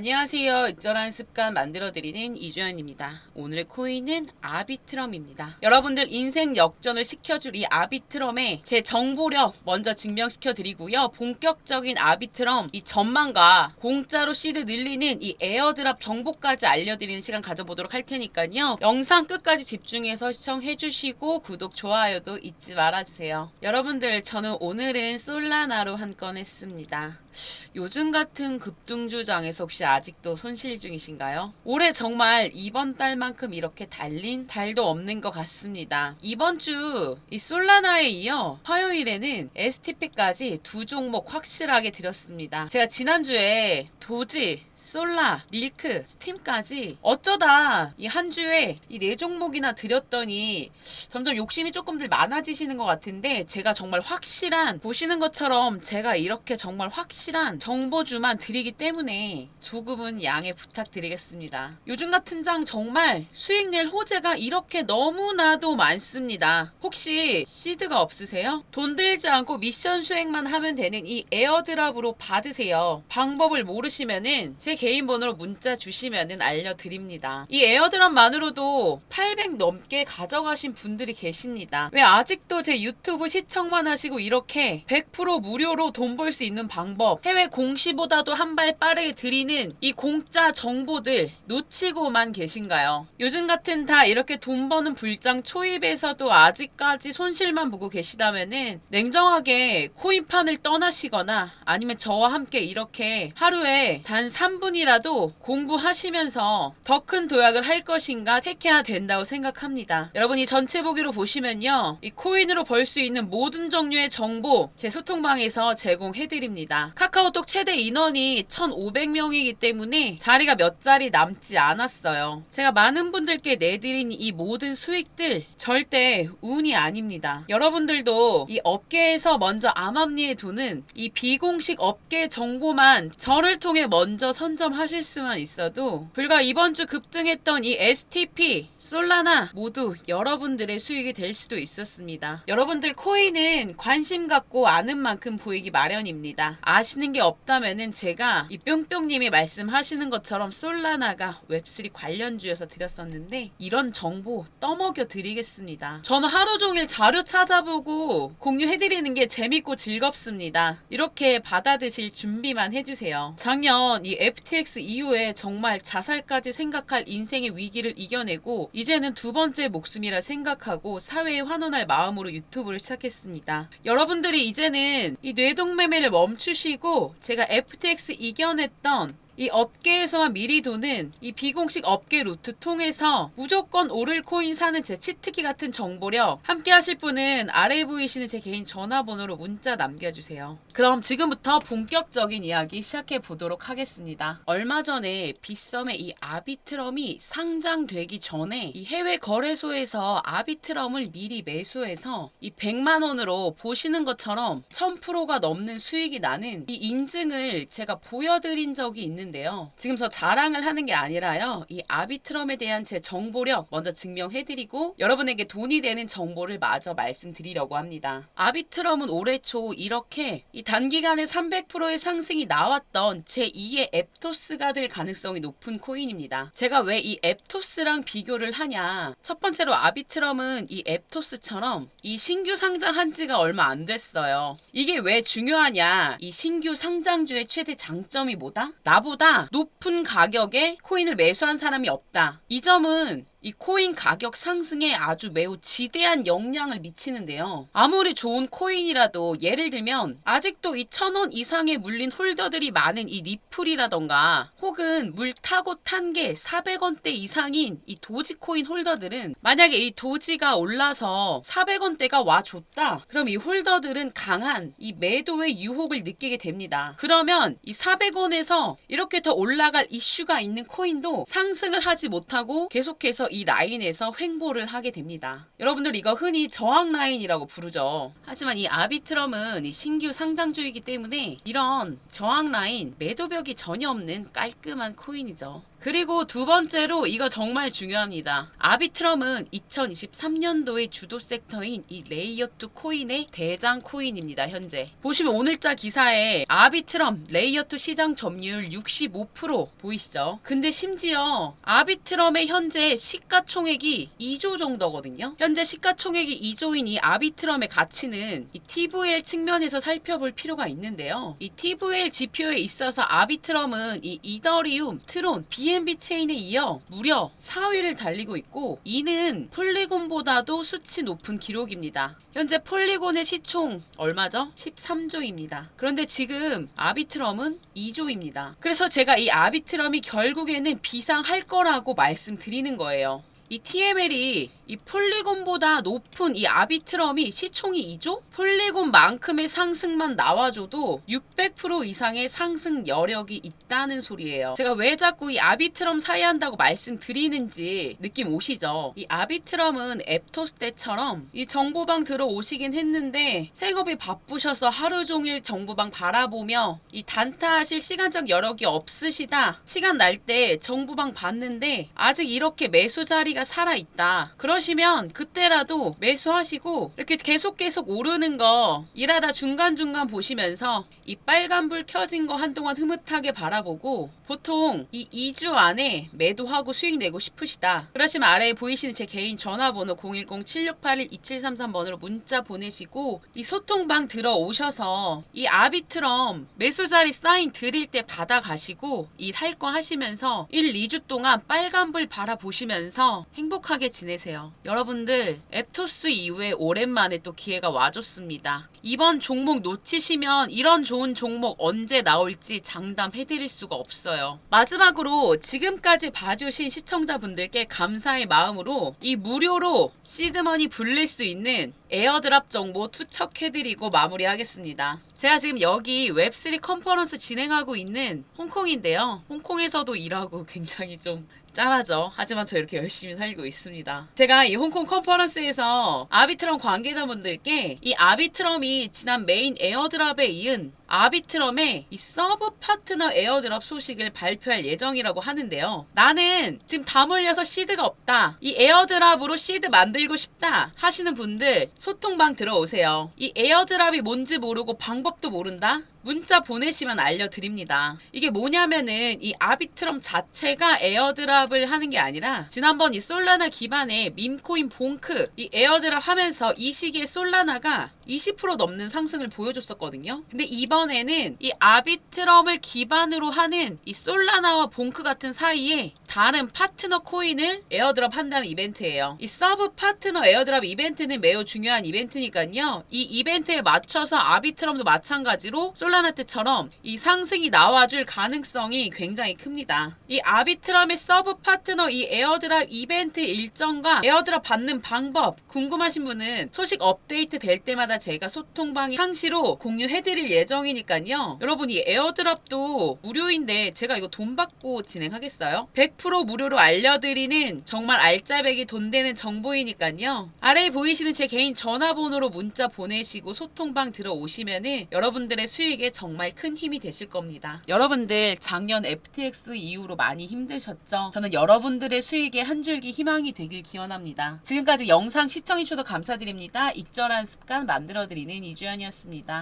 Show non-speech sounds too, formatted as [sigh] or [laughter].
안녕하세요. 익절한 습관 만들어드리는 이주연입니다. 오늘의 코인은 아비트럼입니다. 여러분들 인생 역전을 시켜줄 이 아비트럼에 제 정보력 먼저 증명시켜드리고요. 본격적인 아비트럼 이 전망과 공짜로 시드 늘리는 이 에어드랍 정보까지 알려드리는 시간 가져보도록 할 테니까요. 영상 끝까지 집중해서 시청해주시고 구독, 좋아요도 잊지 말아주세요. 여러분들 저는 오늘은 솔라나로 한 건 했습니다. 요즘 같은 급등주장에서 혹시 아직도 손실 중이신가요? 올해 정말 이번 달만큼 이렇게 달린 달도 없는 것 같습니다. 이번 주 이 솔라나에 이어 화요일에는 STP까지 두 종목 확실하게 드렸습니다. 제가 지난주에 도지, 솔라, 릴크, 스팀까지 어쩌다 이 한 주에 이 네 종목이나 드렸더니 점점 욕심이 조금들 많아지시는 것 같은데 제가 정말 확실한 보시는 것처럼 제가 이렇게 정말 확실한 정보주만 드리기 때문에 조금은 양해 부탁드리겠습니다. 요즘 같은 장 정말 수익 낼 호재가 이렇게 너무나도 많습니다. 혹시 시드가 없으세요? 돈 들지 않고 미션 수행만 하면 되는 이 에어드랍으로 받으세요. 방법을 모르시면은 제 개인 번호로 문자 주시면은 알려드립니다. 이 에어드랍만으로도 800 넘게 가져가신 분들이 계십니다. 왜 아직도 제 유튜브 시청만 하시고 이렇게 100% 무료로 돈 벌 수 있는 방법, 해외 공시보다도 한 발 빠르게 드리는 이 공짜 정보들 놓치고만 계신가요? 요즘 같은 다 이렇게 돈 버는 불장 초입에서도 아직까지 손실만 보고 계시다면은 냉정하게 코인판을 떠나시거나 아니면 저와 함께 이렇게 하루에 단 3분이라도 공부하시면서 더 큰 도약을 할 것인가 택해야 된다고 생각합니다. 여러분 이 전체 보기로 보시면요. 이 코인으로 벌 수 있는 모든 종류의 정보 제 소통방에서 제공해드립니다. 카카오톡 최대 인원이 1,500명이기 때문에 자리가 몇 자리 남지 않았어요. 제가 많은 분들께 내드린 이 모든 수익들 절대 운이 아닙니다. 여러분들도 이 업계에서 먼저 암암리에 도는 이 비공식 업계 정보만 저를 통해 먼저 선점하실 수만 있어도 불과 이번 주 급등했던 이 STP, 솔라나 모두 여러분들의 수익이 될 수도 있었습니다. 여러분들 코인은 관심 갖고 아는 만큼 보이기 마련입니다. 아시는 게 없다면은 제가 이 뿅뿅님이 말 씀하시는 것처럼 솔라나가 웹3 관련주여서 드렸었는데 이런 정보 떠먹여 드리겠습니다. 저는 하루 종일 자료 찾아보고 공유해드리는 게 재밌고 즐겁습니다. 이렇게 받아드실 준비만 해주세요. 작년 이 FTX 이후에 정말 자살까지 생각할 인생의 위기를 이겨내고 이제는 두 번째 목숨이라 생각하고 사회에 환원할 마음으로 유튜브를 시작했습니다. 여러분들이 이제는 이 뇌동매매를 멈추시고 제가 FTX 이겨냈던 이 업계에서만 미리 도는 이 비공식 업계 루트 통해서 무조건 오를 코인 사는 제 치트키 같은 정보력 함께 하실 분은 아래에 보이시는 제 개인 전화번호로 문자 남겨주세요. 그럼 지금부터 본격적인 이야기 시작해 보도록 하겠습니다. 얼마 전에 빗썸의 이 아비트럼이 상장되기 전에 이 해외 거래소에서 아비트럼을 미리 매수해서 이 100만 원으로 보시는 것처럼 1000%가 넘는 수익이 나는 이 인증을 제가 보여드린 적이 있는 데요. 지금 저 자랑을 하는 게 아니라요. 이 아비트럼에 대한 제 정보력 먼저 증명해드리고 여러분에게 돈이 되는 정보를 마저 말씀드리려고 합니다. 아비트럼은 올해 초 이렇게 이 단기간에 300%의 상승이 나왔던 제2의 앱토스가 될 가능성이 높은 코인입니다. 제가 왜 이 앱토스랑 비교를 하냐? 첫 번째로 아비트럼은 이 앱토스처럼 이 신규 상장한 지가 얼마 안 됐어요. 이게 왜 중요하냐? 이 신규 상장주의 최대 장점이 뭐다? 나 보다 높은 가격에 코인을 매수한 사람이 없다. 이 점은 이 코인 가격 상승에 아주 매우 지대한 영향을 미치는데요. 아무리 좋은 코인이라도 예를 들면 아직도 이 천 원 이상에 물린 홀더들이 많은 이 리플이라던가 혹은 물 타고 탄 게 400원대 이상인 이 도지코인 홀더들은 만약에 이 도지가 올라서 400원대가 와 줬다. 그럼 이 홀더들은 강한 이 매도의 유혹을 느끼게 됩니다. 그러면 이 400원에서 이렇게 더 올라갈 이슈가 있는 코인도 상승을 하지 못하고 계속해서 이 라인에서 횡보를 하게 됩니다. 여러분들 이거 흔히 저항 라인이라고 부르죠. 하지만 이 아비트럼은 이 신규 상장주이기 때문에 이런 저항 라인 매도벽이 전혀 없는 깔끔한 코인이죠. 그리고 두 번째로 이거 정말 중요합니다. 아비트럼은 2023년도의 주도 섹터인 이 레이어2 코인의 대장 코인입니다. 현재 보시면 오늘자 기사에 아비트럼 레이어2 시장 점유율 65% 보이시죠? 근데 심지어 아비트럼의 현재 시가총액이 2조 정도거든요. 현재 시가총액이 2조인 이 아비트럼의 가치는 이 TVL 측면에서 살펴볼 필요가 있는데요. 이 TVL 지표에 있어서 아비트럼은 이 이더리움, 트론, BNB 체인에 이어 무려 4위를 달리고 있고 이는 폴리곤보다도 수치 높은 기록입니다. 현재 폴리곤의 시총 얼마죠? 13조입니다. 그런데 지금 아비트럼은 2조입니다. 그래서 제가 이 아비트럼이 결국에는 비상할 거라고 말씀드리는 거예요. 이 TML이 이 폴리곤보다 높은 이 아비트럼이 시총이 2조? 폴리곤만큼의 상승만 나와줘도 600% 이상의 상승 여력이 있다는 소리예요. 제가 왜 자꾸 이 아비트럼 사야 한다고 말씀드리는지 느낌 오시죠? 이 아비트럼은 앱토스 때처럼 이 정보방 들어오시긴 했는데 생업이 바쁘셔서 하루 종일 정보방 바라보며 이 단타하실 시간적 여력이 없으시다. 시간 날 때 정보방 봤는데 아직 이렇게 매수 자리가 살아 있다. 그러시면 그때라도 매수하시고 이렇게 계속 계속 오르는 거 일하다 중간중간 보시면서 이 빨간불 켜진 거 한동안 흐뭇하게 바라보고 보통 이 2주 안에 매도하고 수익 내고 싶으시다. 그러시면 아래에 보이시는 제 개인 전화번호 010-7681-2733번으로 문자 보내시고 이 소통방 들어오셔서 이 아비트럼 매수 자리 사인 드릴 때 받아가시고 일할거 하시면서 1, 2주 동안 빨간불 바라보시면서 행복하게 지내세요. 여러분들 앱토스 이후에 오랜만에 또 기회가 와줬습니다. 이번 종목 놓치시면 이런 좋은 종목 언제 나올지 장담해드릴 수가 없어요. 마지막으로 지금까지 봐주신 시청자분들께 감사의 마음으로 이 무료로 시드머니 불릴 수 있는 에어드랍 정보 투척해드리고 마무리하겠습니다. 제가 지금 여기 웹3 컨퍼런스 진행하고 있는 홍콩인데요. 홍콩에서도 일하고 [laughs] 굉장히 좀 짠하죠. 하지만 저 이렇게 열심히 살고 있습니다. 제가 이 홍콩 컨퍼런스에서 아비트럼 관계자분들께 이 아비트럼이 지난 메인 에어드랍에 이은 아비트럼의 이 서브 파트너 에어드랍 소식을 발표할 예정이라고 하는데요. 나는 지금 다 몰려서 시드가 없다. 이 에어드랍으로 시드 만들고 싶다 하시는 분들 소통방 들어오세요. 이 에어드랍이 뭔지 모르고 방법도 모른다? 문자 보내시면 알려드립니다. 이게 뭐냐면은 이 아비트럼 자체가 에어드랍을 하는 게 아니라 지난번 이 솔라나 기반의 밈코인 봉크 이 에어드랍 하면서 이 시기에 솔라나가 20% 넘는 상승을 보여줬었거든요. 근데 이번에는 이 아비트럼을 기반으로 하는 이 솔라나와 봉크 같은 사이에 다른 파트너 코인을 에어드랍 한다는 이벤트예요. 이 서브 파트너 에어드랍 이벤트는 매우 중요한 이벤트니까요. 이 이벤트에 맞춰서 아비트럼도 마찬가지로 솔 라나 때처럼 이 상승이 나와줄 가능성이 굉장히 큽니다. 이 아비트럼의 서브 파트너 이 에어드랍 이벤트 일정과 에어드랍 받는 방법 궁금하신 분은 소식 업데이트 될 때마다 제가 소통방이 상시로 공유해드릴 예정이니까요. 여러분 이 에어드랍도 무료인데 제가 이거 돈 받고 진행하겠어요? 100% 무료로 알려드리는 정말 알짜배기 돈 되는 정보이니까요. 아래에 보이시는 제 개인 전화번호로 문자 보내시고 소통방 들어오시면은 여러분들의 수익 에 정말 큰 힘이 되실 겁니다. 여러분들 작년 FTX 이후로 많이 힘드셨죠? 저는 여러분들의 수익에 한 줄기 희망이 되길 기원합니다. 지금까지 영상 시청해주셔서 감사드립니다. 익절한 습관 만들어드리는 이주연이었습니다.